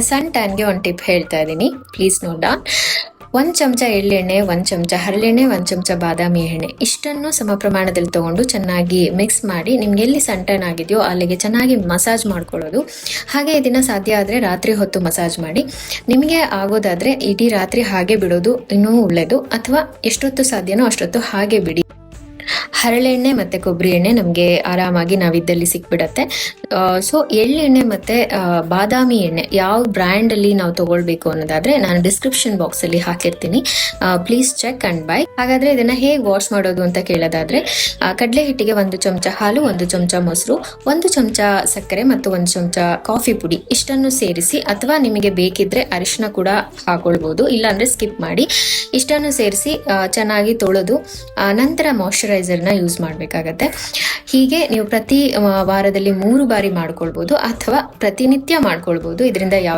ಸನ್ ಟ್ಯಾನ್ಗೆ ಒಂದು ಟಿಪ್ ಹೇಳ್ತಾ ಇದ್ದೀನಿ. ಪ್ಲೀಸ್ ನೋಟ್ ಡೌನ್ ಒಂದು ಚಮಚ ಎಳ್ಳೆಣ್ಣೆ, ಒಂದು ಚಮಚ ಹರಳೆಣ್ಣೆ, ಒಂದು ಚಮಚ ಬಾದಾಮಿ ಎಣ್ಣೆ. ಇಷ್ಟನ್ನು ಸಮ ಪ್ರಮಾಣದಲ್ಲಿ ತಗೊಂಡು ಚೆನ್ನಾಗಿ ಮಿಕ್ಸ್ ಮಾಡಿ ನಿಮ್ಗೆ ಎಲ್ಲಿ ಟ್ಯಾನ್ ಆಗಿದೆಯೋ ಅಲ್ಲಿಗೆ ಚೆನ್ನಾಗಿ ಮಸಾಜ್ ಮಾಡ್ಕೊಳ್ಳೋದು. ಹಾಗೆ ಇದನ್ನ ಸಾಧ್ಯ ಆದರೆ ರಾತ್ರಿ ಹೊತ್ತು ಮಸಾಜ್ ಮಾಡಿ. ನಿಮಗೆ ಆಗೋದಾದ್ರೆ ಇಡೀ ರಾತ್ರಿ ಹಾಗೆ ಬಿಡೋದು ಇನ್ನೂ ಒಳ್ಳೆಯದು ಅಥವಾ ಎಷ್ಟೊತ್ತು ಸಾಧ್ಯನೋ ಅಷ್ಟೊತ್ತು ಹಾಗೆ ಬಿಡಿ. ಹರಳೆಣ್ಣೆ ಮತ್ತೆ ಕೊಬ್ಬರಿ ಎಣ್ಣೆ ನಮಗೆ ಆರಾಮಾಗಿ ನಾವಿದ್ದಲ್ಲಿ ಸಿಕ್ಬಿಡತ್ತೆ. ಸೊ ಎಳ್ಳೆಣ್ಣೆ ಮತ್ತೆ ಬಾದಾಮಿ ಎಣ್ಣೆ ಯಾವ ಬ್ರ್ಯಾಂಡಲ್ಲಿ ನಾವು ತಗೊಳ್ಬೇಕು ಅನ್ನೋದಾದ್ರೆ ನಾನು ಡಿಸ್ಕ್ರಿಪ್ಷನ್ ಬಾಕ್ಸಲ್ಲಿ ಹಾಕಿರ್ತೀನಿ. ಪ್ಲೀಸ್ ಚೆಕ್ ಅಂಡ್ ಬೈ ಹಾಗಾದ್ರೆ ಇದನ್ನ ಹೇಗೆ ವಾಶ್ ಮಾಡೋದು ಅಂತ ಕೇಳೋದಾದ್ರೆ ಕಡಲೆ ಹಿಟ್ಟಿಗೆ ಒಂದು ಚಮಚ ಹಾಲು, ಒಂದು ಚಮಚ ಮೊಸರು, ಒಂದು ಚಮಚ ಸಕ್ಕರೆ ಮತ್ತು ಒಂದು ಚಮಚ ಕಾಫಿ ಪುಡಿ ಇಷ್ಟನ್ನು ಸೇರಿಸಿ ಅಥವಾ ನಿಮಗೆ ಬೇಕಿದ್ರೆ ಅರಿಶಿನ ಕೂಡ ಹಾಕೊಳ್ಬೋದು. ಇಲ್ಲಾಂದ್ರೆ ಸ್ಕಿಪ್ ಮಾಡಿ ಇಷ್ಟನ್ನು ಸೇರಿಸಿ ಚೆನ್ನಾಗಿ ತೊಳೆದು ನಂತರ ಮಾಯಶ್ಚರೈಸರ್ನ ಯೂಸ್ ಮಾಡಬೇಕಾಗತ್ತೆ. ಹೀಗೆ ನೀವು ಪ್ರತಿ ವಾರದಲ್ಲಿ ಮೂರು ಬಾರಿ ಮಾಡ್ಕೊಳ್ಬೋದು ಅಥವಾ ಪ್ರತಿನಿತ್ಯ ಮಾಡ್ಕೊಳ್ಬೋದು. ಇದರಿಂದ ಯಾವುದೇ